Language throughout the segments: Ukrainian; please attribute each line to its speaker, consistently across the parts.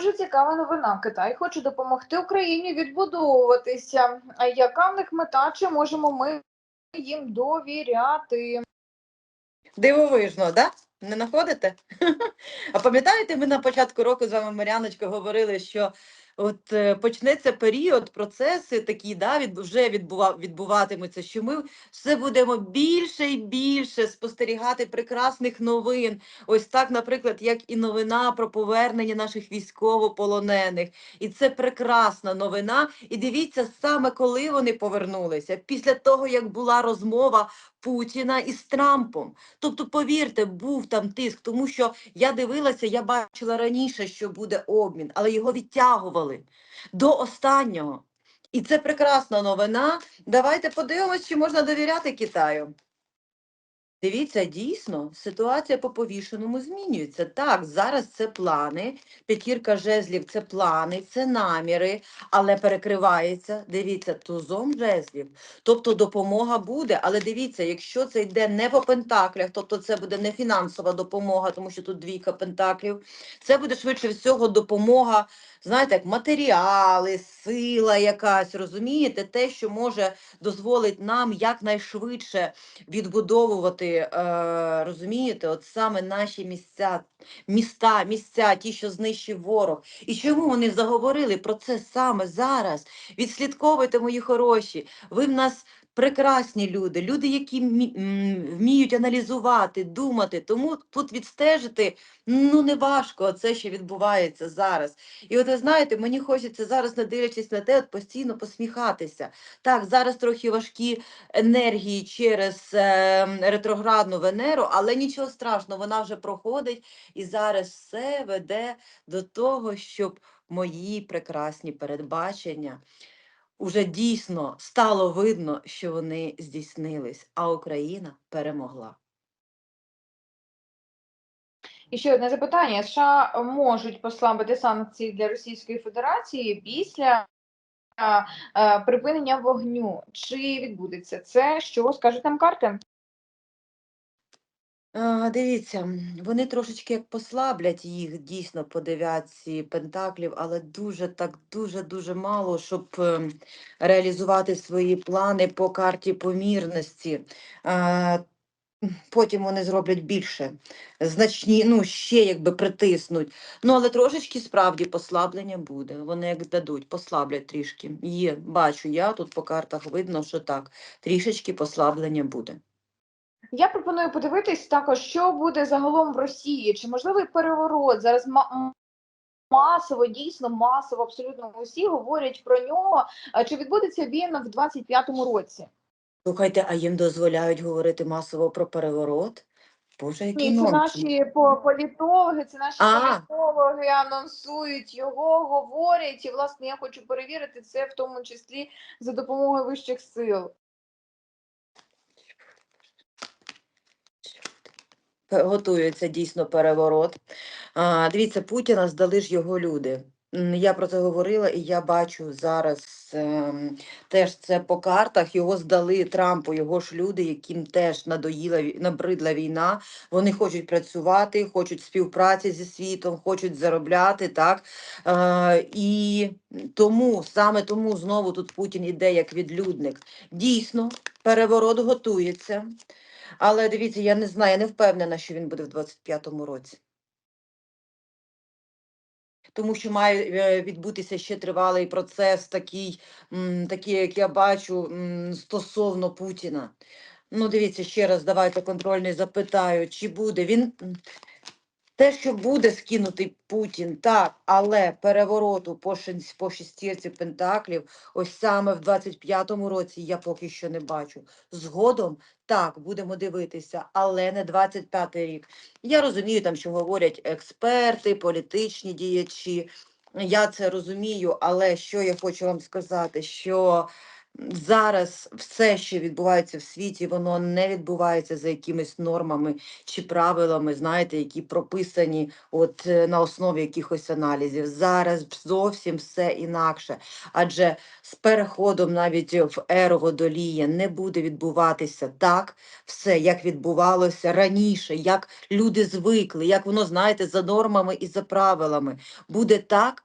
Speaker 1: дуже цікава новина. Китай хоче допомогти Україні відбудовуватися. Яка в них мета? Чи можемо ми їм довіряти?
Speaker 2: Дивовижно, да? Не знаходите? А пам'ятаєте, ми на початку року з вами, Мар'яночко, говорили, що от е, почнеться період, процеси такі, да, від, вже відбува, відбуватимуться, що ми все будемо більше і більше спостерігати прекрасних новин. Ось так, наприклад, як і новина про повернення наших військовополонених. І це прекрасна новина. І дивіться, саме коли вони повернулися, після того, як була розмова Путіна із Трампом. Тобто, повірте, був там тиск, тому що я дивилася, я бачила раніше, що буде обмін, але його відтягували до останнього. І це прекрасна новина. Давайте подивимось, чи можна довіряти Китаю. Дивіться, дійсно, ситуація по повішеному змінюється. Так, зараз це плани, п'ятірка жезлів це плани, це наміри, але перекривається, дивіться, тузом жезлів. Тобто допомога буде, але дивіться, якщо це йде не по пентаклях, тобто це буде не фінансова допомога, тому що тут двійка пентаклів, це буде швидше всього допомога, знаєте, як матеріали, сила якась, розумієте, те, що може дозволить нам якнайшвидше відбудовувати, е, розумієте, от саме наші місця, міста, місця, ті, що знищив ворог. І чому вони заговорили про це саме зараз? Відслідковуйте, мої хороші. Ви в нас прекрасні люди, люди, які вміють аналізувати, думати. Тому тут відстежити ну не важко це, що відбувається зараз. І от ви знаєте, мені хочеться зараз, не дивлячись на те, от постійно посміхатися. Так, зараз трохи важкі енергії через е, ретроградну Венеру, але нічого страшного, вона вже проходить і зараз все веде до того, щоб мої прекрасні передбачення уже дійсно стало видно, що вони здійснились, а Україна перемогла.
Speaker 1: І ще одне запитання: США можуть послабити санкції для Російської Федерації після е, припинення вогню. Чи відбудеться це? Що скажуть нам карти?
Speaker 2: Дивіться, вони трошечки як послаблять їх дійсно по дев'ятці пентаклів, але дуже так дуже дуже мало, щоб ем, реалізувати свої плани по карті помірності. Потім вони зроблять більше, значні, ну ще якби притиснуть. Ну але трошечки справді послаблення буде. Вони як дадуть, послаблять трішки. Є, бачу я тут по картах видно, що так, трішечки послаблення буде.
Speaker 1: Я пропоную подивитись також, що буде загалом в Росії. Чи можливий переворот зараз ма- масово, дійсно масово, абсолютно усі говорять про нього. Чи відбудеться він в 25-му році?
Speaker 2: Слухайте, а їм дозволяють говорити масово про переворот? Боже, який
Speaker 1: Ні, це
Speaker 2: нонсенс.
Speaker 1: наші по- політологи, це наші
Speaker 2: А.
Speaker 1: політологи анонсують його, говорять. І власне я хочу перевірити це в тому числі за допомогою вищих сил.
Speaker 2: Готується дійсно переворот. А, дивіться, Путіна здали ж його люди. Я про це говорила, і я бачу зараз ем, теж це по картах. Його здали Трампу, його ж люди, яким теж надоїла набридла війна. Вони хочуть працювати, хочуть співпраці зі світом, хочуть заробляти, так. Е, і тому, саме тому знову тут Путін іде як відлюдник. Дійсно, переворот готується. Але дивіться, я не знаю, я не впевнена, що він буде в 25-му році. Тому що має е, відбутися ще тривалий процес, такий, такий, як я бачу, стосовно Путіна. Ну, дивіться, ще раз давайте контрольний запитаю, чи буде він. Те, що буде скинутий Путін, так, але перевороту по, по шестірці пентаклів, ось саме в 25-му році я поки що не бачу. Згодом так, будемо дивитися, але не 25-й рік. Я розумію, там, що говорять експерти, політичні діячі. Я це розумію, але що я хочу вам сказати, що Зараз все, що відбувається в світі, воно не відбувається за якимись нормами чи правилами, знаєте, які прописані от е, на основі якихось аналізів. Зараз зовсім все інакше. Адже з переходом навіть в еру водолія не буде відбуватися так все, як відбувалося раніше, як люди звикли, як воно, знаєте, за нормами і за правилами. Буде так,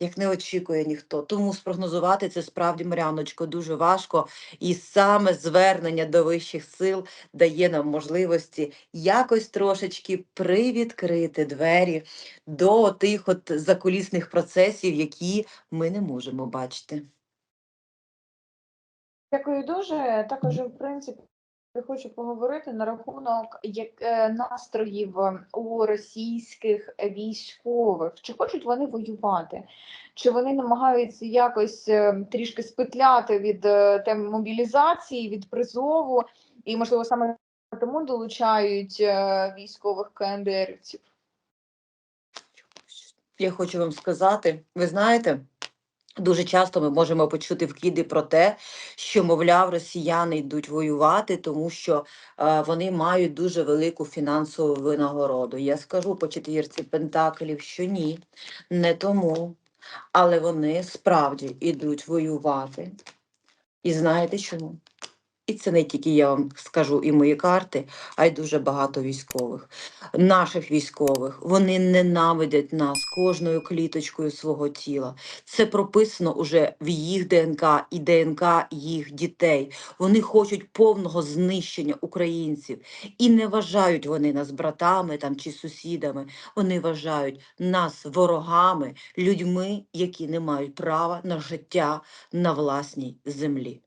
Speaker 2: як не очікує ніхто. Тому спрогнозувати це справді, Маряночко, дуже важко. І саме звернення до вищих сил дає нам можливості якось трошечки привідкрити двері до тих от закулісних процесів, які ми не можемо бачити.
Speaker 1: Дякую дуже. Також, в принципі, я хочу поговорити на рахунок як, е, настроїв е, у російських військових. Чи хочуть вони воювати? Чи вони намагаються якось е, трішки спетляти від е, теми мобілізації, від призову, і, можливо, саме тому долучають військових КНДРівців?
Speaker 2: Я хочу вам сказати, ви знаєте, дуже часто ми можемо почути вкиди про те, що, мовляв, росіяни йдуть воювати, тому що е, вони мають дуже велику фінансову винагороду. Я скажу по четвірці пентаклів, що ні, не тому, але вони справді йдуть воювати. І знаєте чому? І це не тільки я вам скажу і мої карти, а й дуже багато військових. Наших військових вони ненавидять нас кожною кліточкою свого тіла. Це прописано уже в їх ДНК і ДНК їх дітей. Вони хочуть повного знищення українців і не вважають вони нас братами там чи сусідами. Вони вважають нас ворогами, людьми, які не мають права на життя на власній землі.